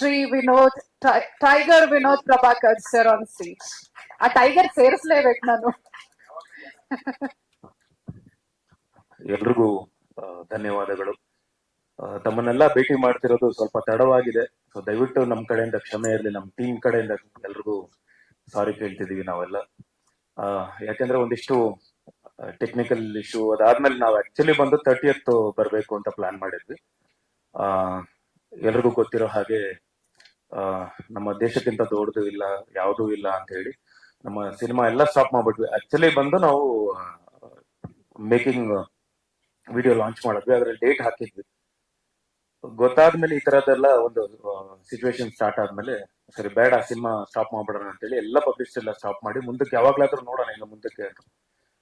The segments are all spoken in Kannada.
Shri Vinod tiger Vinod Prabhakar sir on stage ಆ ಟೈಗರ್ ಸೇರಿಸ್ಲೇಬೇಕು ನಾನು. ಎಲ್ರಿಗೂ ಧನ್ಯವಾದಗಳು. ತಮ್ಮನ್ನೆಲ್ಲ ಭೇಟಿ ಮಾಡ್ತಿರೋದು ಸ್ವಲ್ಪ ತಡವಾಗಿದೆ. ಸೊ ದಯವಿಟ್ಟು ನಮ್ಮ ಕಡೆಯಿಂದ ಕ್ಷಮೆ ಇರಲಿ ನಮ್ಮ ಟೀಮ್ ಕಡೆಯಿಂದ ಎಲ್ರಿಗೂ ಸಾರಿ ಕೇಳ್ತಿದೀವಿ ನಾವೆಲ್ಲ. ಯಾಕಂದ್ರೆ ಒಂದಿಷ್ಟು ಟೆಕ್ನಿಕಲ್ ಇಶ್ಯೂ ಅದಾದ್ಮೇಲೆ ನಾವು ಆಕ್ಚುಲಿ ಬಂದು ತರ್ಟಿಯತ್ ಬರಬೇಕು ಅಂತ ಪ್ಲಾನ್ ಮಾಡಿದ್ವಿ. ಎಲ್ರಿಗೂ ಗೊತ್ತಿರೋ ಹಾಗೆ ನಮ್ಮ ದೇಶಕ್ಕಿಂತ ದೊಡ್ಡದು ಇಲ್ಲ, ಯಾವುದೂ ಇಲ್ಲ ಅಂತ ಹೇಳಿ ನಮ್ಮ ಸಿನಿಮಾ ಎಲ್ಲ ಸ್ಟಾಪ್ ಮಾಡ್ಬಿಟ್ವಿ. ಆಕ್ಚುಲಿ ಬಂದು ನಾವು ಮೇಕಿಂಗ್ ವಿಡಿಯೋ ಲಾಂಚ್ ಮಾಡಿದ್ವಿ. ಅದ್ರಲ್ಲಿ ಡೇಟ್ ಹಾಕಿದ್ವಿ. ಗೊತ್ತಾದ್ಮೇಲೆ ಈ ತರದೆಲ್ಲ ಒಂದು ಸಿಚುವೇಶನ್ ಸ್ಟಾರ್ಟ್ ಆದ್ಮೇಲೆ ಸರಿ, ಬೇಡ, ಸಿನಿಮಾ ಸ್ಟಾಪ್ ಮಾಡ್ಬಿಡೋಣ ಅಂತೇಳಿ ಎಲ್ಲ ಪಬ್ಲಿಷ್ ಎಲ್ಲ ಸ್ಟಾಪ್ ಮಾಡಿ ಮುಂದಕ್ಕೆ ಯಾವಾಗ್ಲಾದ್ರೂ ನೋಡೋಣ, ಇನ್ನು ಮುಂದಕ್ಕೆ.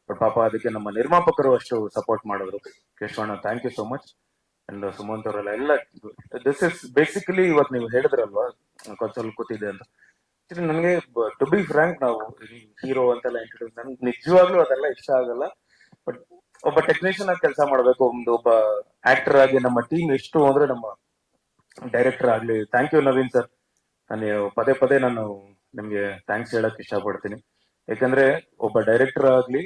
ಬಟ್ ಪಾಪ ಅದಕ್ಕೆ ನಮ್ಮ ನಿರ್ಮಾಪಕರು ಅಷ್ಟು ಸಪೋರ್ಟ್ ಮಾಡಿದ್ರು. ಕೇಶವಣ್ಣ thank you so much and Sumanth ಅವರೆಲ್ಲ ಎಲ್ಲ ದಿಸ್ ಇಸ್ ಬೇಸಿಕಲಿ ಇವತ್ತು ನೀವು ಹೇಳಿದ್ರಲ್ವಾ? ಸ್ವಲ್ಪ ಕೂತಿದೆ ಅಂತ. ನನಗೆ ಟು ಬಿ ಫ್ರಾಂಕ್ ನಾವು ಹೀರೋ ಅಂತೆಲ್ಲ ಇಂಟ್ರೊಡ್ಯೂಸ್ ನನ್ಗೆ ನಿಜವಾಗ್ಲೂ ಅದೆಲ್ಲ ಇಷ್ಟ ಆಗಲ್ಲ. ಬಟ್ ಒಬ್ಬ ಟೆಕ್ನಿಷಿಯನ್ ಆಗಿ ಕೆಲಸ ಮಾಡಬೇಕು, ಒಂದು ಒಬ್ಬ ಆಕ್ಟರ್ ಆಗಿ ನಮ್ಮ ಟೀಮ್ ಎಷ್ಟು ಅಂದ್ರೆ ನಮ್ಮ ಡೈರೆಕ್ಟರ್ ಆಗ್ಲಿ. ಥ್ಯಾಂಕ್ ಯು ನವೀನ್ ಸರ್ ನಾನು, ಪದೇ ಪದೇ ನಾನು ನಿಮ್ಗೆ ಥ್ಯಾಂಕ್ಸ್ ಹೇಳಕ್ ಇಷ್ಟಪಡ್ತೀನಿ. ಯಾಕಂದ್ರೆ ಒಬ್ಬ ಡೈರೆಕ್ಟರ್ ಆಗ್ಲಿ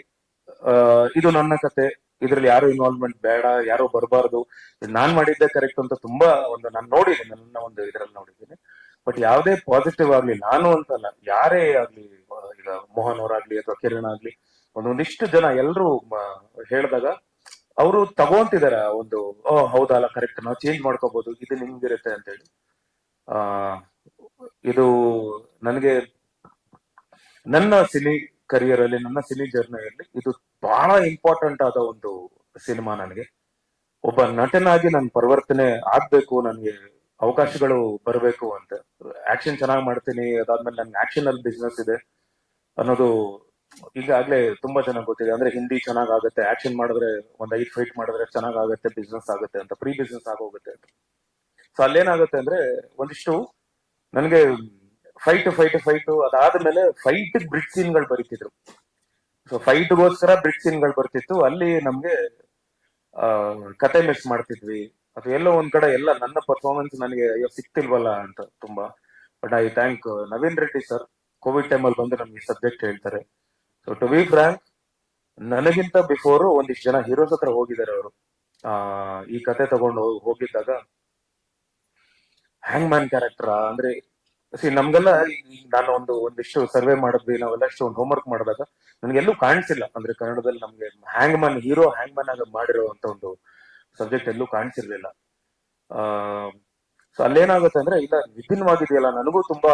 ಇದು ನನ್ನ ಕತೆ. ಇದ್ರಲ್ಲಿ ಯಾರು ಇನ್ವಾಲ್ವ್ಮೆಂಟ್ ಬೇಡ, ಯಾರು ಬರಬಾರ್ದು. ನಾನ್ ಮಾಡಿದ್ದೆ ಕರೆಕ್ಟ್ ಅಂತ ತುಂಬಾ ಒಂದು ನಾನು ನೋಡಿದ್ದೀನಿ ನನ್ನ ಒಂದು ಇದ್ರಲ್ಲಿ ನೋಡಿದ್ದೀನಿ. ಬಟ್ ಯಾವುದೇ ಪಾಸಿಟಿವ್ ಆಗ್ಲಿ, ನಾನು ಅಂತಲ್ಲ, ಯಾರೇ ಆಗ್ಲಿ, ಈಗ ಮೋಹನ್ ಅವರಾಗ್ಲಿ ಅಥವಾ ಕಿರಣ್ ಆಗ್ಲಿ ಒಂದೊಂದಿಷ್ಟು ಜನ ಎಲ್ಲರೂ ಹೇಳಿದಾಗ ಅವರು ತಗೊಂತಿದಾರೆ ಒಂದು, ಓ, ಹೌದಲ್ಲ ಕರೆಕ್ಟ್ ನಾವು ಚೇಂಜ್ ಮಾಡ್ಕೋಬಹುದು ಇದು ನಿಮ್ಗಿರುತ್ತೆ ಅಂತ ಹೇಳಿ ಆ, ಇದು ನನಗೆ, ನನ್ನ ಸಿನಿ ಕರಿಯರ್ ಅಲ್ಲಿ ನನ್ನ ಸಿನಿ ಜರ್ನಿಯಲ್ಲಿ ಇದು ಬಹಳ ಇಂಪಾರ್ಟೆಂಟ್ ಆದ ಒಂದು ಸಿನಿಮಾ ನನಗೆ. ಒಬ್ಬ ನಟನಾಗಿ ನಾನು ಪರಿವರ್ತನೆ ಆಗ್ಬೇಕು, ನನಗೆ ಅವಕಾಶಗಳು ಬರಬೇಕು ಅಂತ. ಆಕ್ಷನ್ ಚೆನ್ನಾಗಿ ಮಾಡ್ತೀನಿ, ಅದಾದ್ಮೇಲೆ ನನ್ಗೆ ಆಕ್ಷನ್ ಅಲ್ಲಿ ಬಿಸ್ನೆಸ್ ಇದೆ ಅನ್ನೋದು ಈಗಾಗ್ಲೇ ತುಂಬಾ ಜನ ಗೊತ್ತಿದೆ. ಅಂದ್ರೆ ಹಿಂದಿ ಚೆನ್ನಾಗ್ ಆಗುತ್ತೆ ಆಕ್ಷನ್ ಮಾಡಿದ್ರೆ ಒಂದ್ ಐದು ಫೈಟ್ ಮಾಡಿದ್ರೆ ಚೆನ್ನಾಗ್ ಆಗುತ್ತೆ ಬಿಸ್ನೆಸ್ ಆಗುತ್ತೆ ಅಂತ ಪ್ರೀ ಬಿಸ್ನೆಸ್ ಆಗೋಗುತ್ತೆ ಅಂತ. ಸೊ ಅಲ್ಲೇನಾಗುತ್ತೆ ಅಂದ್ರೆ ಒಂದಿಷ್ಟು ನನಗೆ ಫೈಟ್ ಫೈಟ್ ಫೈಟ್ ಅದಾದ್ಮೇಲೆ ಫೈಟ್ ಬ್ರಿಡ್ ಸೀನ್ಗಳು ಬರೀತಿದ್ರು. ಸೊ ಫೈಟ್ಗೋಸ್ಕರ ಬ್ರಿಡ್ ಸೀನ್ಗಳು ಬರ್ತಿತ್ತು. ಅಲ್ಲಿ ನಮ್ಗೆ ಕತೆ ಮಿಸ್ ಮಾಡ್ತಿದ್ವಿ. ಅಥವಾ ಎಲ್ಲೋ ಒಂದ್ ಕಡೆ ಎಲ್ಲ ನನ್ನ ಪರ್ಫಾರ್ಮೆನ್ಸ್ ನನಗೆ, ಅಯ್ಯೋ, ಸಿಕ್ತಿಲ್ವಲ್ಲ ಅಂತ ತುಂಬಾ. But I thank Naveen Reddy sir COVID ಟೈಮಲ್ಲಿ ಬಂದು ನಮ್ಗೆ ಸಬ್ಜೆಕ್ಟ್ ಹೇಳ್ತಾರೆ. ಸೊ ಟು ಬಿ ಫ್ರಾಂಕ್ ನನಗಿಂತ ಬಿಫೋರ್ ಒಂದಿಷ್ಟು ಜನ ಹೀರೋಸ್ ಹತ್ರ ಹೋಗಿದ್ದಾರೆ ಅವರು. ಆ, ಈ ಕತೆ ತಗೊಂಡು ಹೋಗಿದ್ದಾಗ ಹ್ಯಾಂಗ್ ಮ್ಯಾನ್ ಕ್ಯಾರೆಕ್ಟರ್ ಅಂದ್ರೆ ನಮ್ಗೆಲ್ಲ ನಾನು ಒಂದು ಒಂದಿಷ್ಟು ಸರ್ವೆ ಮಾಡಿದ್ವಿ ನಾವೆಲ್ಲ ಇಷ್ಟು ಒಂದು ಹೋಮ್ವರ್ಕ್ ಮಾಡಿದಾಗ ನನಗೆಲ್ಲೂ ಕಾಣಿಸಿಲ್ಲ. ಅಂದ್ರೆ ಕನ್ನಡದಲ್ಲಿ ನಮ್ಗೆ hangman hero hangman ಆಗಿ ಮಾಡಿರೋ ಅಂತ ಒಂದು ಸಬ್ಜೆಕ್ಟ್ ಎಲ್ಲೂ ಕಾಣಿಸಿರ್ಲಿಲ್ಲ. ಆ ಸೊ ಅಲ್ಲೇನಾಗುತ್ತೆ ಅಂದ್ರೆ, ಇಲ್ಲ, ವಿಭಿನ್ನವಾಗಿದೆಯಲ್ಲ, ನನಗೂ ತುಂಬಾ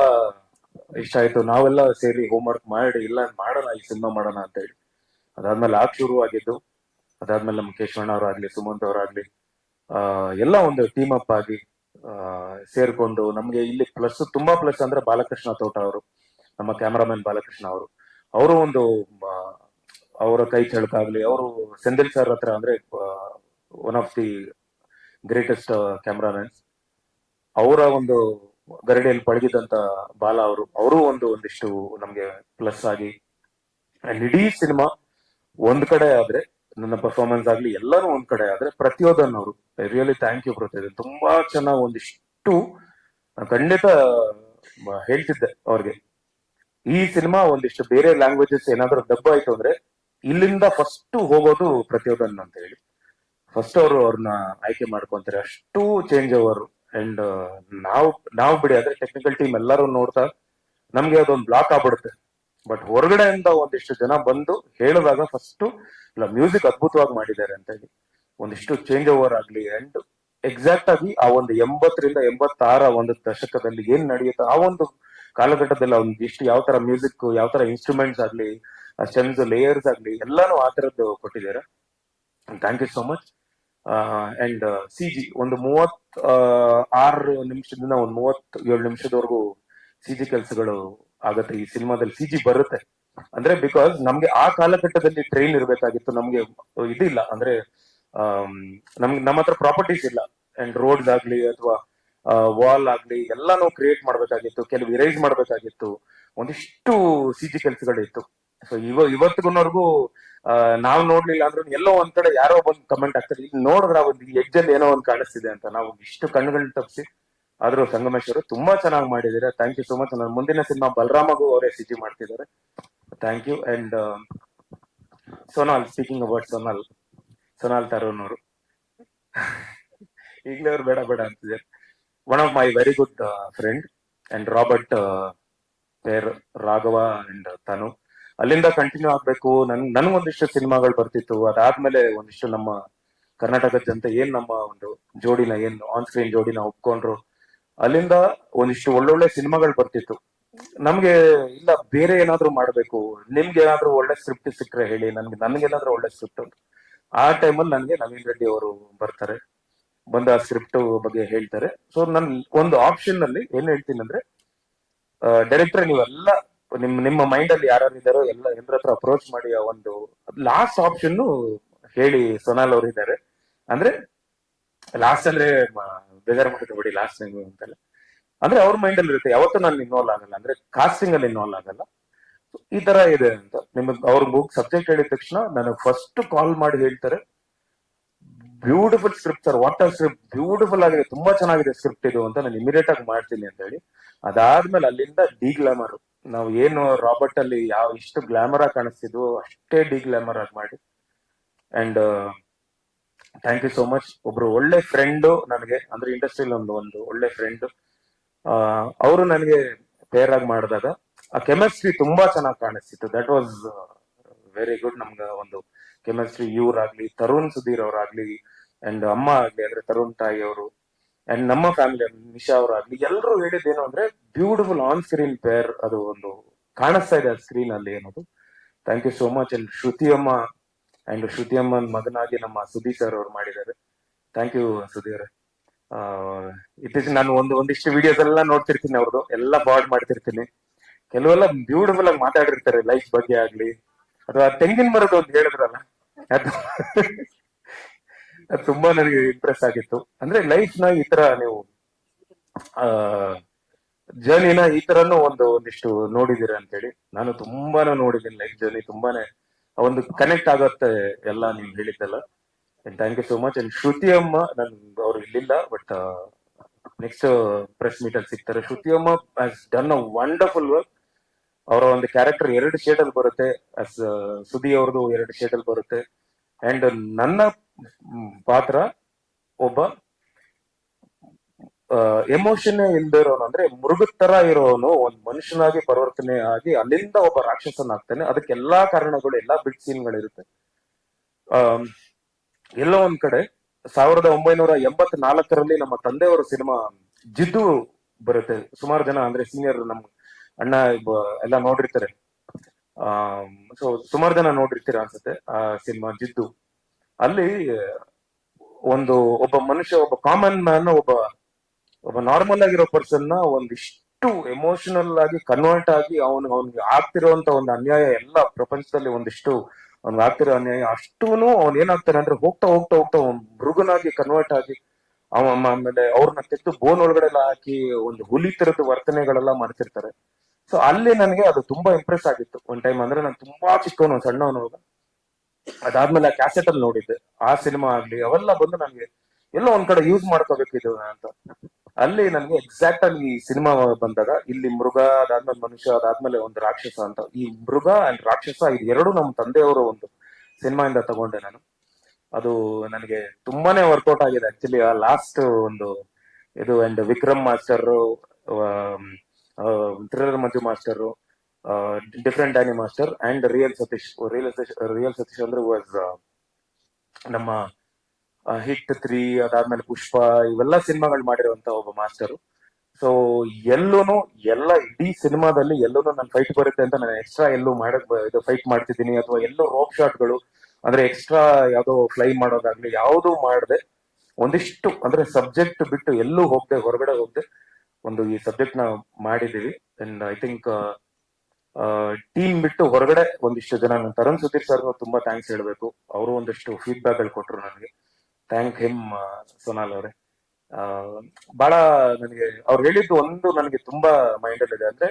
ಇಷ್ಟ ಆಯ್ತು. ನಾವೆಲ್ಲ ಸೇರಿ ಹೋಮ್ವರ್ಕ್ ಮಾಡಿ, ಇಲ್ಲ, ಮಾಡೋಣ, ಈ ಸಿನಿಮಾ ಮಾಡೋಣ ಅಂತ ಹೇಳಿ. ಅದಾದ್ಮೇಲೆ ಆಗ್ ಶುರು ಆಗಿದ್ದು, ಅದಾದ್ಮೇಲೆ ನಮ್ಮ ಕೇಶವಣ್ಣ ಅವರಾಗ್ಲಿ ಸುಮಂತ್ ಅವರಾಗ್ಲಿ, ಆ, ಎಲ್ಲ ಒಂದು ಟೀಮ್ ಅಪ್ ಆಗಿ ಸೇರ್ಕೊಂಡು ನಮ್ಗೆ ಇಲ್ಲಿ ಪ್ಲಸ್ ತುಂಬಾ ಪ್ಲಸ್ ಅಂದ್ರೆ ಬಾಲಕೃಷ್ಣ ತೋಟ ಅವರು, ನಮ್ಮ ಕ್ಯಾಮರಾಮನ್ ಬಾಲಕೃಷ್ಣ ಅವರು. ಅವರು ಒಂದು ಅವರ ಕೈ ಚಳಕಾಗ್ಲಿ, ಅವರು ಸೆಂದಿಲ್ ಸರ್ ಹತ್ರ ಅಂದ್ರೆ one of the greatest cameramans ಅವರ ಒಂದು ಗರಡಿಯಲ್ಲಿ ಪಳಗಿದಂತ ಬಾಲ ಅವರು ಅವರು ಒಂದು ಒಂದಿಷ್ಟು ನಮ್ಗೆ ಪ್ಲಸ್ ಆಗಿ ಇಡೀ ಸಿನಿಮಾ ಒಂದ್ ಕಡೆ ಆದ್ರೆ ನನ್ನ ಪರ್ಫಾರ್ಮೆನ್ಸ್ ಆಗ್ಲಿ ಎಲ್ಲಾನು ಒಂದ್ ಕಡೆ. ಆದ್ರೆ ಪ್ರತಿಯೋಧನ್ ಅವರು ರಿಯಲಿ ಥ್ಯಾಂಕ್ ಯು ಪ್ರತಿಯೋಧನ್ ತುಂಬಾ ಚೆನ್ನಾಗಿ ಒಂದಿಷ್ಟು ಖಂಡಿತ ಹೇಳ್ತಿದ್ದೆ ಅವ್ರಿಗೆ. ಈ ಸಿನಿಮಾ ಒಂದಿಷ್ಟು ಬೇರೆ ಲ್ಯಾಂಗ್ವೇಜಸ್ ಏನಾದ್ರೂ ಡಬ್ ಆಯ್ತು ಅಂದ್ರೆ ಇಲ್ಲಿಂದ ಫಸ್ಟ್ ಹೋಗೋದು ಪ್ರತಿಯೋಧನ್ ಅಂತ ಹೇಳಿ. ಫಸ್ಟ್ ಅವರು ಅವ್ರನ್ನ ಆಯ್ಕೆ ಮಾಡ್ಕೊಂತಾರೆ. ಅಷ್ಟು ಚೇಂಜ್ ಓವರ್ ಅಂಡ್ ನಾವು ನಾವು ಬಿಡಿ. ಆದ್ರೆ ಟೆಕ್ನಿಕಲ್ ಟೀಮ್ ಎಲ್ಲರೂ ನೋಡ್ತಾ ನಮ್ಗೆ ಅದೊಂದು ಬ್ಲಾಕ್ ಆಗ್ಬಿಡುತ್ತೆ. ಬಟ್ ಹೊರಗಡೆಯಿಂದ ಒಂದಿಷ್ಟು ಜನ ಬಂದು ಹೇಳಿದಾಗ ಫಸ್ಟ್ ಇಲ್ಲ ಮ್ಯೂಸಿಕ್ ಅದ್ಭುತವಾಗಿ ಮಾಡಿದ್ದಾರೆ ಅಂತ ಹೇಳಿ. ಒಂದಿಷ್ಟು ಚೇಂಜ್ ಓವರ್ ಆಗ್ಲಿ ಅಂಡ್ ಎಕ್ಸಾಕ್ಟ್ ಆಗಿ ಆ ಒಂದು ಎಂಬತ್ತರಿಂದ ಎಂಬತ್ತಾರ ಒಂದು ದಶಕದಲ್ಲಿ ಏನ್ ನಡೆಯುತ್ತೆ ಆ ಒಂದು ಕಾಲಘಟ್ಟದಲ್ಲಿ ಒಂದು ಇಷ್ಟು ಯಾವ ತರ ಮ್ಯೂಸಿಕ್ ಯಾವ ತರ ಇನ್ಸ್ಟ್ರೂಮೆಂಟ್ಸ್ ಆಗ್ಲಿ ಸ್ಟೆಮ್ಸ್ ಲೇಯರ್ಸ್ ಆಗ್ಲಿ, ಎಲ್ಲಾನು ಆ ತರದ್ದು ಕೊಟ್ಟಿದ್ದಾರೆ. Thank you so much and C G ಒಂದು ಮೂವತ್ ಆರು ನಿಮಿಷದಿಂದ ಒಂದು ಮೂವತ್ ಏಳು ನಿಮಿಷದವರೆಗೂ ಸಿ ಜಿ ಕೆಲಸಗಳು ಆಗತ್ತೆ, ಈ ಸಿನಿಮಾದಲ್ಲಿ ಸಿ ಜಿ ಬರುತ್ತೆ. ಅಂದ್ರೆ ಬಿಕಾಸ್ ನಮ್ಗೆ ಆ ಕಾಲಘಟ್ಟದಲ್ಲಿ ಟ್ರೈನ್ ಇರ್ಬೇಕಾಗಿತ್ತು, ನಮ್ಗೆ ಇದಿಲ್ಲ. ಅಂದ್ರೆ ನಮ್ಗೆ ನಮ್ಮ ಹತ್ರ ಪ್ರಾಪರ್ಟೀಸ್ ಇಲ್ಲ. ಅಂಡ್ ರೋಡ್ಸ್ ಆಗ್ಲಿ ಅಥವಾ ವಾಲ್ ಆಗ್ಲಿ ಎಲ್ಲಾನು ಕ್ರಿಯೇಟ್ ಮಾಡ್ಬೇಕಾಗಿತ್ತು, ಕೆಲವು ಇರೈಸ್ ಮಾಡ್ಬೇಕಾಗಿತ್ತು. ಒಂದಿಷ್ಟು ಸಿ ಜಿ ಕೆಲಸಗಳಿತ್ತು. ಸೊ ಇವ ಇವತ್ತಿಗೂ ನಾವ್ ನೋಡ್ಲಿಲ್ಲ ಅಂದ್ರೆ ಎಲ್ಲೋ ಒಂದ್ ಕಡೆ ಯಾರೋ ಬಂದ್ ಕಮೆಂಟ್ ಆಗ್ತಾರೆ ಇಲ್ಲಿ ನೋಡಿದ್ರೆ ಒಂದು ಎಜ್ಜಲ್ಲಿ ಏನೋ ಒಂದ್ ಕಾಣಿಸ್ತಿದೆ ಅಂತ. ನಾವು ಇಷ್ಟು ಕಣ್ಣುಗಳನ್ನ ತಪ್ಪಿಸಿ ಆದ್ರೂ ಸಂಗಮೇಶ್ವರ್ ತುಂಬಾ ಚೆನ್ನಾಗಿ ಮಾಡಿದ್ದೀರಾ. ಥ್ಯಾಂಕ್ ಯು ಸೋ ಮಚ್ ನನ್ನ ಮುಂದಿನ ಸಿನಿಮಾ ಬಲರಾಮಗೂ ಅವರೇ ಸಿಜಿ ಮಾಡ್ತಿದ್ದಾರೆ. Thank you and Sonal speaking about Sonal Sonal Tarun ಅವರು. ಈಗಲೇ ಅವ್ರು ಬೇಡ ಬೇಡ ಅಂತಿದ್ದಾರೆ. One of my very good friend and Robert pair Raghava and Tanu. ಅಲ್ಲಿಂದ ಕಂಟಿನ್ಯೂ ಆಗ್ಬೇಕು. ನನ್ ನನ್ಗೊಂದಿಷ್ಟು ಸಿನಿಮಾಗಳು ಬರ್ತಿತ್ತು. ಅದಾದ್ಮೇಲೆ ಒಂದಿಷ್ಟು ನಮ್ಮ ಕರ್ನಾಟಕದ ಜನತೆ ಏನ್ ನಮ್ಮ ಒಂದು ಜೋಡಿನ, ಏನ್ ಆನ್ ಸ್ಕ್ರೀನ್ ಜೋಡಿನ ಒಪ್ಕೊಂಡ್ರು. ಅಲ್ಲಿಂದ ಒಂದಿಷ್ಟು ಒಳ್ಳೊಳ್ಳೆ ಸಿನಿಮಾಗಳು ಬರ್ತಿತ್ತು. ನಮ್ಗೆ ಇಲ್ಲ, ಬೇರೆ ಏನಾದ್ರು ಮಾಡ್ಬೇಕು. ನಿಮ್ಗೆ ಏನಾದ್ರು ಒಳ್ಳೆ ಸ್ಕ್ರಿಪ್ಟ್ ಸಿಕ್ಕರೆ ಹೇಳಿ ನನ್ಗೆ ನನ್ಗೇನಾದ್ರೂ ಒಳ್ಳೆ ಸ್ಕ್ರಿಪ್ಟ್ ಅಂತ ಆ ಟೈಮಲ್ಲಿ ನನ್ಗೆ ನವೀನ್ ರೆಡ್ಡಿ ಅವರು ಬರ್ತಾರೆ. ಬಂದ ಸ್ಕ್ರಿಪ್ಟ್ ಬಗ್ಗೆ ಹೇಳ್ತಾರೆ. ಸೊ ನನ್ ಒಂದು ಆಪ್ಷನ್ನಲ್ಲಿ ಏನ್ ಹೇಳ್ತೀನಿ ಅಂದ್ರೆ ಡೈರೆಕ್ಟರ್ ನೀವೆಲ್ಲ, ನಿಮ್, ನಿಮ್ಮ ಮೈಂಡ್ ಅಲ್ಲಿ ಯಾರು ಇದಾರೋ ಎಲ್ಲ ಎಲ್ಲರ ಹತ್ರ ಅಪ್ರೋಚ್ ಮಾಡಿ ಆ ಒಂದು ಲಾಸ್ಟ್ ಆಪ್ಷನ್ ಹೇಳಿ ಸೋನಾಲ್ ಅವರು ಇದ್ದಾರೆ ಅಂದ್ರೆ ಲಾಸ್ಟ್ ಅಂದ್ರೆ ಬೇಜಾರು ಬಿಡಿ ಲಾಸ್ಟ್ ಟೈಮ್ ಅಂತೆಲ್ಲ. ಅಂದ್ರೆ ಅವ್ರ ಮೈಂಡ್ ಅಲ್ಲಿ ಇರುತ್ತೆ, ಯಾವತ್ತೂ ನಾನು ಇನ್ವಾಲ್ವ್ ಆಗಲ್ಲ. ಅಂದ್ರೆ ಕಾಸ್ಟಿಂಗ್ ಅಲ್ಲಿ ಇನ್ವಾಲ್ವ್ ಆಗಲ್ಲ. ಈ ತರ ಇದೆ ಅಂತ. ನಿಮ್ಗೆ ಅವ್ರ ಬುಕ್ ಸಬ್ಜೆಕ್ಟ್ ಹೇಳಿದ ತಕ್ಷಣ ನನಗೆ ಫಸ್ಟ್ ಕಾಲ್ ಮಾಡಿ ಹೇಳ್ತಾರೆ. Beautiful script sir water script beautiful ಆಗಿದೆ, ತುಂಬಾ ಚೆನ್ನಾಗಿದೆ ಸ್ಕ್ರಿಪ್ಟ್ ಇದು ಅಂತ ನಾನು ಇಮಿಡಿಯೇಟ್ ಆಗಿ ಮಾಡ್ತೀನಿ ಅಂತ ಹೇಳಿ. ಅದಾದ್ಮೇಲೆ ಅಲ್ಲಿಂದ ಡಿ ಗ್ಲಾಮರ್ ನಾವು ಏನು ರಾಬರ್ಟ್ ಅಲ್ಲಿ ಯಾವ ಇಷ್ಟು ಗ್ಲಾಮರ್ ಆಗಿ ಕಾಣಿಸ್ತಿದ್ವು ಅಷ್ಟೇ ಡಿ ಗ್ಲಾಮರ್ ಆಗಿ ಮಾಡಿ. And thank you so much ಒಬ್ರು ಒಳ್ಳೆ ಫ್ರೆಂಡ್ ನನಗೆ, ಅಂದ್ರೆ ಇಂಡಸ್ಟ್ರಿಯಲ್ಲಿ ಒಂದು ಒಂದು ಒಳ್ಳೆ ಫ್ರೆಂಡ್ ಅವರು ನನಗೆ ಪೇರ್ ಆಗಿ ಮಾಡಿದಾಗ, ಆ ಕೆಮಿಸ್ಟ್ರಿ ತುಂಬಾ ಚೆನ್ನಾಗಿ ಕಾಣಿಸ್ತಿತ್ತು. ದಟ್ ವಾಸ್ ವೆರಿ ಗುಡ್ ನಮ್ಗೆ ಒಂದು ಕೆಮಿಸ್ಟ್ರಿ ಇವ್ರಾಗ್ಲಿ, ತರುಣ್ ಸುಧೀರ್ ಅವರಾಗ್ಲಿ ಅಂಡ್ ಅಮ್ಮ ಆಗ್ಲಿ, ಅಂದ್ರೆ ತರುಣ್ ತಾಯಿ ಅವರು ಅಂಡ್ ನಮ್ಮ ಫ್ಯಾಮಿಲಿ ನಿಶಾ ಅವರಾಗ್ಲಿ ಎಲ್ಲರೂ ಹೇಳಿದ್ದೇನು ಅಂದ್ರೆ ಬ್ಯೂಟಿಫುಲ್ ಆನ್ ಸ್ಕ್ರೀನ್ ಪೇರ್ ಅದು ಒಂದು ಕಾಣಿಸ್ತಾ ಇದೆ ಸ್ಕ್ರೀನ್ ಅಲ್ಲಿ ಅನ್ನೋದು. Thank you so much and Shruti ಅಮ್ಮ ಅಂಡ್ ಶ್ರುತಿ ಅಮ್ಮನ್ ಮಗನಾಗಿ ನಮ್ಮ ಸುದೀಪ್ ಸರ್ ಅವ್ರು ಮಾಡಿದ್ದಾರೆ. ಥ್ಯಾಂಕ್ ಯು ಸುಧೀರ್ ಇತ್ತೀಚೆಗೆ ನಾನು ಒಂದು, ಒಂದಿಷ್ಟು ವಿಡಿಯೋಸ್ ಎಲ್ಲ ನೋಡ್ತಿರ್ತೀನಿ ಅವ್ರದ್ದು ಎಲ್ಲ ಬಾಡ್ ಮಾಡ್ತಿರ್ತೀನಿ. ಕೆಲವೆಲ್ಲ ಬ್ಯೂಟಿಫುಲ್ ಆಗಿ ಮಾತಾಡಿರ್ತಾರೆ ಲೈಫ್ ಬಗ್ಗೆ ಆಗ್ಲಿ. ಅಥವಾ ತೆಂಗಿನ ಮರದ ಒಂದು ಹೇಳಿದ್ರಲ್ಲ, ಅದು ಅದು ತುಂಬಾ ನನಗೆ ಇಂಪ್ರೆಸ್ ಆಗಿತ್ತು. ಅಂದ್ರೆ ಲೈಫ್ನ ಈ ತರ ನೀವು ಜರ್ನಿನ ಈ ತರನು ಒಂದು, ಒಂದಿಷ್ಟು ನೋಡಿದೀರ ಅಂತೇಳಿ. ನಾನು ತುಂಬಾನೇ ನೋಡಿದ್ದೀನಿ ಲೈಫ್ ಜರ್ನಿ ತುಂಬಾನೇ ಒಂದು ಕನೆಕ್ಟ್ ಆಗತ್ತೆ ಎಲ್ಲ ನೀವು ಹೇಳಿದ್ದೆಲ್ಲ. Thank you so much and Shruti ಅಮ್ಮ, ನನ್ ಅವ್ರು ಇಲ್ಲಿಲ್ಲ ಬಟ್ ನೆಕ್ಸ್ಟ್ ಪ್ರೆಸ್ ಮೀಟ್ ಅಲ್ಲಿ ಸಿಗ್ತಾರೆ. ಶ್ರುತಿ ಅಮ್ಮ has done a wonderful work ಅವರ ಒಂದು ಕ್ಯಾರೆಕ್ಟರ್ ಎರಡು ಶೇಡ್ ಅಲ್ಲಿ ಬರುತ್ತೆ ಅಸ್ ಸುದಿ ಅವ್ರದ್ದು ಎರಡು ಶೇಡ್ ಅಲ್ಲಿ ಬರುತ್ತೆ. ಅಂಡ್ ನನ್ನ ಪಾತ್ರ ಒಬ್ಬ ಎಮೋಷನ್ ಇಲ್ದೇ ಇರೋನು ಅಂದ್ರೆ ಮೃಗದ ತರ ಇರೋನು, ಒಂದ್ ಮನುಷ್ಯನಾಗಿ ಪರಿವರ್ತನೆ ಆಗಿ ಅಲ್ಲಿಂದ ಒಬ್ಬ ರಾಕ್ಷಸನಾಗ್ತಾನೆ ಅದಕ್ಕೆ ಎಲ್ಲಾ ಕಾರಣಗಳು, ಎಲ್ಲಾ ಬಿಟ್ ಸೀನ್ಗಳಿರುತ್ತೆ ಆ ಎಲ್ಲೋ ಒಂದ್ ಕಡೆ ಸಾವಿರದ ಒಂಬೈನೂರ ಎಂಬತ್ ನಾಲ್ಕರಲ್ಲಿ ನಮ್ಮ ತಂದೆಯವರ ಸಿನಿಮಾ ಜಿದ್ದು ಬರುತ್ತೆ. ಸುಮಾರು ಜನ ಅಂದ್ರೆ ಸೀನಿಯರ್ ನಮ್ ಅಣ್ಣ ಎಲ್ಲ ನೋಡಿರ್ತಾರೆ. ಆ ಸೊ ಸುಮಾರು ಜನ ನೋಡಿರ್ತೀರಾ ಅನ್ಸುತ್ತೆ ಆ ಸಿನಿಮಾ ಜಿದ್ದು. ಅಲ್ಲಿ ಒಂದು ಒಬ್ಬ ಮನುಷ್ಯ, ಒಬ್ಬ ಕಾಮನ್ ಮ್ಯಾನ್ ಒಬ್ಬ ಒಬ್ಬ ನಾರ್ಮಲ್ ಆಗಿರೋ ಪರ್ಸನ್ನ ಒಂದಿಷ್ಟು ಎಮೋಷನಲ್ ಆಗಿ ಕನ್ವರ್ಟ್ ಆಗಿ ಅವನು, ಅವನಿಗೆ ಆಗ್ತಿರುವಂತ ಒಂದು ಅನ್ಯಾಯ ಎಲ್ಲ ಪ್ರಪಂಚದಲ್ಲಿ ಒಂದಿಷ್ಟು ಅವ್ನಿಗೆ ಆಗ್ತಿರೋ ಅನ್ಯಾಯ ಅಷ್ಟೂನು ಅವ್ನ್ ಏನಾಗ್ತಾನೆ ಅಂದ್ರೆ ಹೋಗ್ತಾ ಹೋಗ್ತಾ ಹೋಗ್ತಾ ಮೃಗನಾಗಿ ಕನ್ವರ್ಟ್ ಆಗಿ ಅವ ಆಮೇಲೆ ಅವ್ರನ್ನ ತೆಗೆದು ಬೋನ್ ಒಳಗಡೆ ಎಲ್ಲ ಹಾಕಿ ಒಂದು ಹುಲಿ ತರದ ವರ್ತನೆಗಳೆಲ್ಲ ಮಾಡ್ತಿರ್ತಾರೆ. ಸೊ ಅಲ್ಲಿ ನನಗೆ ಅದು ತುಂಬಾ ಇಂಪ್ರೆಸ್ ಆಗಿತ್ತು. ಒಂದ್ ಟೈಮ್ ಅಂದ್ರೆ ನಾನು ತುಂಬಾ ಚಿಕ್ಕವನು, ಸಣ್ಣವನು. ಅದಾದ್ಮೇಲೆ ಆ ಕ್ಯಾಸೆಟ್ ಅಲ್ಲಿ ನೋಡಿದ್ದೆ. ಆ ಸಿನಿಮಾ ಆಗ್ಲಿ, ಅವೆಲ್ಲ ಬಂದು ನನಗೆ ಎಲ್ಲೋ ಒಂದ್ ಕಡೆ ಯೂಸ್ ಇದು ಅಂತ. ಅಲ್ಲಿ ನನಗೆ ಎಕ್ಸಾಕ್ಟ್ ಆಗಿ ಈ ಸಿನಿಮಾ ಬಂದಾಗ ಇಲ್ಲಿ ಮೃಗ ಅದಾದ್ಮೇಲೆ ಮನುಷ್ಯ ಅದಾದ್ಮೇಲೆ ಒಂದು ರಾಕ್ಷಸ ಅಂತ. ಈ ಮೃಗ ಅಂಡ್ ರಾಕ್ಷಸ ಇದು ಎರಡು ನಮ್ಮ ತಂದೆಯವರ ಒಂದು ಸಿನಿಮಾಯಿಂದ ತಗೊಂಡೆ ನಾನು. ಅದು ನನಗೆ ತುಂಬಾನೇ ವರ್ಕೌಟ್ ಆಗಿದೆ. ಆಕ್ಚುಲಿ ಆ ಲಾಸ್ಟ್ ಒಂದು ಇದು and Vikram master thriller Manju master different Danny master and real Satish. Real real Satish ಅಂದ್ರೆ ವಾಸ್ ನಮ್ಮ ಹಿಟ್ ತ್ರೀ, ಅದಾದ್ಮೇಲೆ ಪುಷ್ಪ, ಇವೆಲ್ಲ ಸಿನಿಮಾಗಳು ಮಾಡಿರುವಂತ ಒಬ್ಬ ಮಾಸ್ಟರ್ ಸೊ ಎಲ್ಲೂನು, ಎಲ್ಲ ಇಡೀ ಸಿನಿಮಾದಲ್ಲಿ ಎಲ್ಲೂನು ನನ್ ಫೈಟ್ ಬರುತ್ತೆ ಅಂತ ನಾನು ಎಕ್ಸ್ಟ್ರಾ ಎಲ್ಲೂ ಮಾಡಕ್ ಇದು ಫೈಟ್ ಮಾಡ್ತಿದ್ದೀನಿ ಅಥವಾ ಎಲ್ಲೋ ರೋಪ್ ಶಾಟ್ಗಳು ಅಂದ್ರೆ ಎಕ್ಸ್ಟ್ರಾ ಯಾವ್ದೋ ಫ್ಲೈ ಮಾಡೋದಾಗ್ಲಿ ಯಾವ್ದು ಮಾಡದೆ. ಒಂದಿಷ್ಟು, ಅಂದ್ರೆ ಸಬ್ಜೆಕ್ಟ್ ಬಿಟ್ಟು ಎಲ್ಲೂ ಹೋಗ್ದೆ, ಹೊರಗಡೆ ಹೋಗ್ದೆ, ಒಂದು ಈ ಸಬ್ಜೆಕ್ಟ್ನ ಮಾಡಿದೀವಿ ಅಂಡ್ ಐ ಥಿಂಕ್ ಟೀಮ್ ಬಿಟ್ಟು ಹೊರಗಡೆ ಒಂದಿಷ್ಟು ಜನ, ನಾನು ತರುಣ್ ಸುಧೀರ್ ಸರ್ ತುಂಬಾ ಥ್ಯಾಂಕ್ಸ್ ಹೇಳ್ಬೇಕು. ಅವರು ಒಂದಿಷ್ಟು ಫೀಡ್ಬ್ಯಾಕ್ಗಳು ಕೊಟ್ರು ನನಗೆ. ಥ್ಯಾಂಕ್ ಹಿಮ್ ಸೋನಾಲ್ ಅವರೇ. ಬಹಳ ನನಗೆ, ಅವ್ರು ಹೇಳಿದ್ದು ಒಂದು ನನಗೆ ತುಂಬಾ ಮೈಂಡ್ ಅಲ್ಲಿ ಇದೆ ಅಂದ್ರೆ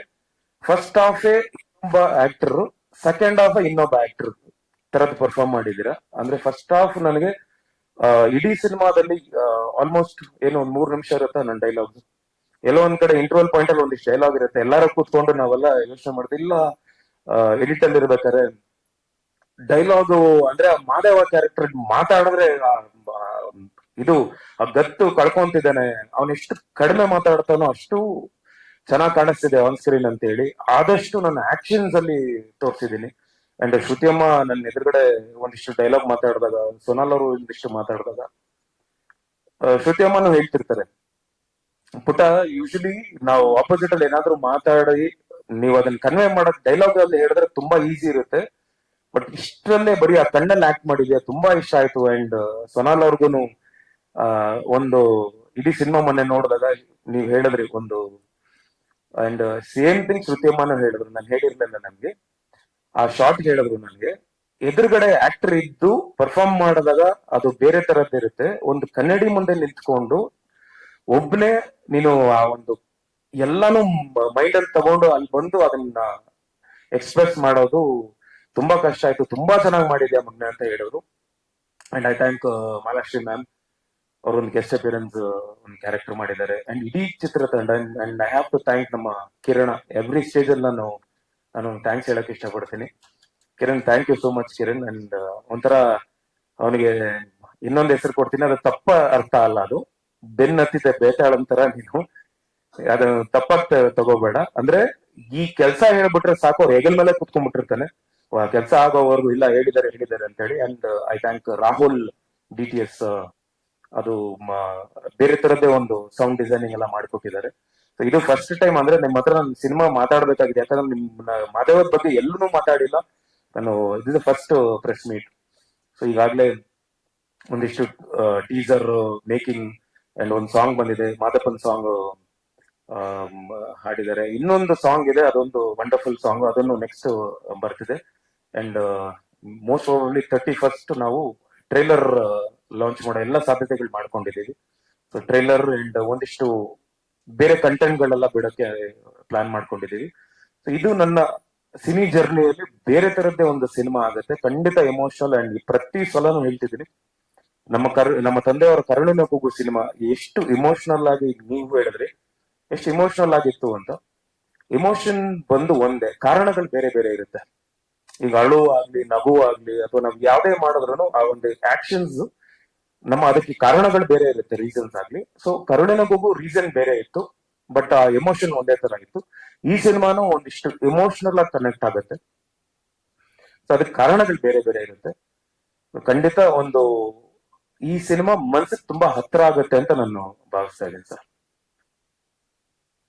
ಫಸ್ಟ್ ಹಾಫ್ ಇನ್ನೊಬ್ಬ ಆಕ್ಟರ್ ಸೆಕೆಂಡ್ ಹಾಫ್ ಇನ್ನೊಬ್ಬ ಆಕ್ಟರ್ ತರದ್ ಪರ್ಫಾರ್ಮ್ ಮಾಡಿದೀರಾ ಅಂದ್ರೆ ಫಸ್ಟ್ ಹಾಫ್ ನನಗೆ ಇಡೀ ಸಿನಿಮಾದಲ್ಲಿ ಆಲ್ಮೋಸ್ಟ್ ಏನು ಒಂದ್ ಮೂರ್ ನಿಮಿಷ ಇರುತ್ತೆ ನನ್ನ ಡೈಲಾಗ್ ಎಲ್ಲೋ ಒಂದ್ ಕಡೆ ಇಂಟರ್ವಲ್ ಪಾಯಿಂಟ್ ಅಲ್ಲಿ ಒಂದಿಷ್ಟು ಡೈಲಾಗ್ ಇರುತ್ತೆ. ಎಲ್ಲಾರು ಕೂತ್ಕೊಂಡು ನಾವೆಲ್ಲ ಯೋಚನೆ ಮಾಡ್ತೀವಿ. ಇಲ್ಲ ಎಡಿಟ್ ಅಲ್ಲಿ ಇರ್ಬೇಕಾದ್ರೆ ಡೈಲಾಗು ಅಂದ್ರೆ ಮಾದೇವ ಕ್ಯಾರೆಕ್ಟರ್ ಮಾತಾಡಿದ್ರೆ ಇದು ಆ ಗತ್ತು ಕಳ್ಕೊಂತಿದ್ದಾನೆ. ಅವನ್ ಎಷ್ಟು ಕಡಿಮೆ ಮಾತಾಡ್ತಾನೋ ಅಷ್ಟು ಚೆನ್ನಾಗಿ ಕಾಣಿಸ್ತಿದೆ ಆನ್ ಸ್ಕ್ರೀನ್ ಅಂತ ಹೇಳಿ ಆದಷ್ಟು ನನ್ನ ಆಕ್ಷನ್ಸ್ ಅಲ್ಲಿ ತೋರಿಸಿದೀನಿ ಅಂಡ್ ಶ್ರುತಿಯಮ್ಮ ನನ್ನ ಎದುರುಗಡೆ ಒಂದಿಷ್ಟು ಡೈಲಾಗ್ ಮಾತಾಡಿದಾಗ, ಸೋನಾಲ್ ಅವರು ಒಂದಿಷ್ಟು ಮಾತಾಡಿದಾಗ ಶ್ರುತಿಯಮ್ಮನು ಹೇಳ್ತಿರ್ತಾರೆ. ಪುಟ ಯೂಶಲಿ ನಾವು ಆಪೋಸಿಟ್ ಅಲ್ಲಿ ಏನಾದ್ರೂ ಮಾತಾಡಿ, ನೀವು ಅದನ್ನ ಕನ್ವೆ ಮಾಡಕ್ ಡೈಲಾಗ್ ಅಲ್ಲಿ ಹೇಳಿದ್ರೆ ತುಂಬಾ ಈಸಿ ಇರುತ್ತೆ. ಬಟ್ ಇಷ್ಟರಲ್ಲೇ ಬರೀ ಆ ಕಣ್ಣಲ್ಲಿ ಆಕ್ಟ್ ಮಾಡಿದ್ಯಾ, ತುಂಬಾ ಇಷ್ಟ ಆಯ್ತು. ಅಂಡ್ ಸೊನಾಲ್ ಅವ್ರಿಗೂ ಒಂದು ಇಡೀ ಸಿನಿಮಾ ಮೊನ್ನೆ ನೋಡಿದಾಗ ನೀವ್ ಹೇಳಿದ್ರಿ, ಒಂದು ಅಂಡ್ ಸೇಮ್ ಥಿಂಗ್ ಕೃತ್ಯಮಾನ ಹೇಳಿದ್ರು. ನಾನು ಹೇಳಿರ್ಲಿಲ್ಲ ನನ್ಗೆ ಆ ಶಾರ್ಟ್ ಹೇಳಿದ್ರು ನನ್ಗೆ ಎದುರುಗಡೆ ಆಕ್ಟರ್ ಇದ್ದು ಪರ್ಫಾರ್ಮ್ ಮಾಡಿದಾಗ ಅದು ಬೇರೆ ತರದ್ದಿರುತ್ತೆ ಒಂದು ಕನ್ನಡಿ ಮುಂದೆ ನಿಂತ್ಕೊಂಡು ಒಬ್ನೇ ನೀನು ಆ ಒಂದು ಎಲ್ಲಾನು ಮೈಂಡ್ ಅಲ್ಲಿ ತಗೊಂಡು ಅಲ್ಲಿ ಬಂದು ಅದನ್ನ ಎಕ್ಸ್ಪ್ರೆಸ್ ಮಾಡೋದು ತುಂಬಾ ಕಷ್ಟ ಆಯ್ತು. ತುಂಬಾ ಚೆನ್ನಾಗಿ ಮಾಡಿದ್ಯಾ ಮೊನ್ನೆ ಅಂತ ಹೇಳಿದ್ರು. And I thank Mahalakshmi ma'am ಅವ್ರ ಒಂದು ಗೆಸ್ಟ್ ಅಪಿಯರೆನ್ಸ್ ಒಂದು ಕ್ಯಾರೆಕ್ಟರ್ ಮಾಡಿದ್ದಾರೆ. ಅಂಡ್ ಇಡೀ ಚಿತ್ರತಂಡ and I have to thank ನಮ್ಮ ಕಿರಣ ಎವ್ರಿ ಸ್ಟೇಜ್ ಅಲ್ಲಿ ನಾನು ನಾನು ಥ್ಯಾಂಕ್ಸ್ ಹೇಳಕ್ ಇಷ್ಟಪಡ್ತೀನಿ. Kiran thank you so much Kiran. And ಒಂಥರ ಅವನಿಗೆ ಇನ್ನೊಂದು ಹೆಸರು ಕೊಡ್ತೀನಿ. ಅದು ತಪ್ಪ ಅರ್ಥ ಅಲ್ಲ ಅದು. ಬೆನ್ ಹತ್ತಿದೆ, ಬೇತಾಳ ಅಂತಾರ ನೀನು. ಅದು ತಪ್ಪಾಗ್ ತಗೋಬೇಡ. ಅಂದ್ರೆ ಈ ಕೆಲಸ ಹೇಳ್ಬಿಟ್ರೆ ಸಾಕು. ಅವ್ರು ಹೆಗಲ್ ಮೇಲೆ ಕುತ್ಕೊಂಡ್ಬಿಟ್ಟಿರ್ತಾನೆ. ಕೆಲಸ ಆಗೋವರೆಗೂ ಇಲ್ಲ, ಹೇಳಿದ್ದಾರೆ ಹೇಳಿದ್ದಾರೆ ಅಂತ ಹೇಳಿ and I thank Rahul D T S ಅದು ಬೇರೆ ತರದ್ದೇ ಒಂದು ಸೌಂಡ್ ಡಿಸೈನಿಂಗ್ ಎಲ್ಲ ಮಾಡಿಕೊಟ್ಟಿದ್ದಾರೆ. ಸೊ ಇದು ಫಸ್ಟ್ ಟೈಮ್ ಅಂದ್ರೆ ನಿಮ್ಮ ಹತ್ರ ನಾನು ಸಿನಿಮಾ ಮಾತಾಡ್ಬೇಕಾಗಿದೆ. ಯಾಕಂದ್ರೆ ನಿಮ್ಮ ಮಾಧವ ಬಗ್ಗೆ ಎಲ್ಲೂ ಮಾತಾಡಿಲ್ಲ. ನಾನು, ಇದು ಫಸ್ಟ್ ಪ್ರೆಸ್ ಮೀಟ್ ಸೊ ಈಗಾಗ್ಲೇ ಒಂದಿಷ್ಟು ಟೀಸರ್ ಮೇಕಿಂಗ್ ಅಂಡ್ ಒಂದು ಸಾಂಗ್ ಬಂದಿದೆ. ಮಾದಪ್ಪನ್ ಸಾಂಗ್ ಹಾಡಿದ್ದಾರೆ. ಇನ್ನೊಂದು ಸಾಂಗ್ ಇದೆ. ಅದೊಂದು ವಂಡರ್ಫುಲ್ ಸಾಂಗ್ ಅದನ್ನು ನೆಕ್ಸ್ಟ್ ಬರ್ತಿದೆ. And most probably thirty first ನಾವು ಟ್ರೈಲರ್ ಲಾಂಚ್ ಮಾಡೋ ಎಲ್ಲ ಸಾಧ್ಯತೆಗಳು ಮಾಡ್ಕೊಂಡಿದ್ದೀವಿ. ಸೊ ಟ್ರೈಲರ್ ಅಂಡ್ ಒಂದಿಷ್ಟು ಬೇರೆ ಕಂಟೆಂಟ್ ಗಳೆಲ್ಲ ಬಿಡಕ್ಕೆ ಪ್ಲಾನ್ ಮಾಡ್ಕೊಂಡಿದ್ದೀವಿ. ಸೊ ಇದು ನನ್ನ ಸಿನಿ ಜರ್ನಿಯಲ್ಲಿ ಬೇರೆ ತರದ್ದೇ ಒಂದು ಸಿನಿಮಾ ಆಗುತ್ತೆ. ಖಂಡಿತ ಎಮೋಷನಲ್ ಅಂಡ್ ಪ್ರತಿ ಸಲನೂ ಹೇಳ್ತಿದ್ದೀನಿ. ನಮ್ಮ ಕರ್, ನಮ್ಮ ತಂದೆಯವರ ಕರುಣಿನ ಕೂಗು ಸಿನಿಮಾ ಎಷ್ಟು ಇಮೋಷನಲ್ ಆಗಿ ನೀವು ಹೇಳಿದ್ರಿ, ಎಷ್ಟು ಇಮೋಷನಲ್ ಆಗಿತ್ತು ಅಂತ. ಇಮೋಷನ್ ಬಂದು ಒಂದೇ, ಕಾರಣಗಳು ಬೇರೆ ಬೇರೆ ಇರುತ್ತೆ. ಈಗ ಅಳು ಆಗ್ಲಿ, ನಗು ಆಗ್ಲಿ, ಅಥವಾ ನಾವ್ ಯಾವ್ದೇ ಮಾಡಿದ್ರು ಆ ಒಂದು ಆಕ್ಷನ್ಸ್ ನಮ್ಮ ಅದಕ್ಕೆ ಕಾರಣಗಳು ಬೇರೆ ಇರುತ್ತೆ ರೀಸನ್ಸ್ ಆಗ್ಲಿ. ಸೊ ಕರುಣೆನಗೂ ರೀಸನ್ ಬೇರೆ ಇತ್ತು ಬಟ್ ಆ ಎಮೋಷನ್ ಒಂದೇ ತರ ಇತ್ತು. ಈ ಸಿನಿಮಾನು ಒಂದಿಷ್ಟು ಎಮೋಷನಲ್ ಆಗಿ ಕನೆಕ್ಟ್ ಆಗುತ್ತೆ. ಸೊ ಅದಕ್ಕೆ ಕಾರಣಗಳು ಬೇರೆ ಬೇರೆ ಇರುತ್ತೆ. ಖಂಡಿತ ಒಂದು ಈ ಸಿನಿಮಾ ಮನಸ್ಸಿಗೆ ತುಂಬಾ ಹತ್ರ ಆಗುತ್ತೆ ಅಂತ ನಾನು ಭಾವಿಸ್ತಾ ಇದ್ದೀನಿ ಸರ್